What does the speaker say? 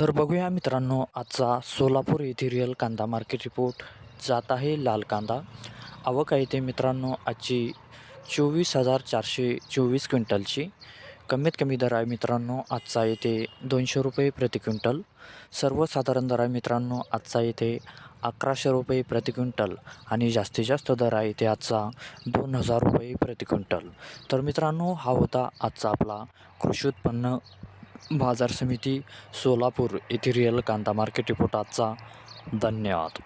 तर बघूया मित्रांनो आजचा सोलापूर येथे रिअल कांदा मार्केट रिपोर्ट जात आहे लाल कांदा. आवक आहे ते मित्रांनो आजची चोवीस हजार चारशे चोवीस क्विंटलची. कमीत कमी दर आहे मित्रांनो आजचा येथे दोनशे रुपये प्रति क्विंटल. सर्वसाधारण दर आहे मित्रांनो आजचा येथे अकराशे रुपये प्रति क्विंटल. आणि जास्तीत जास्त दर आहे ते आजचा दोन हजार रुपये प्रति क्विंटल. तर मित्रांनो हा होता आजचा आपला कृषी उत्पन्न बाजार समिती सोलापूर येथे रिअल कांदा मार्केट रिपोर्ट आजचा. धन्यवाद.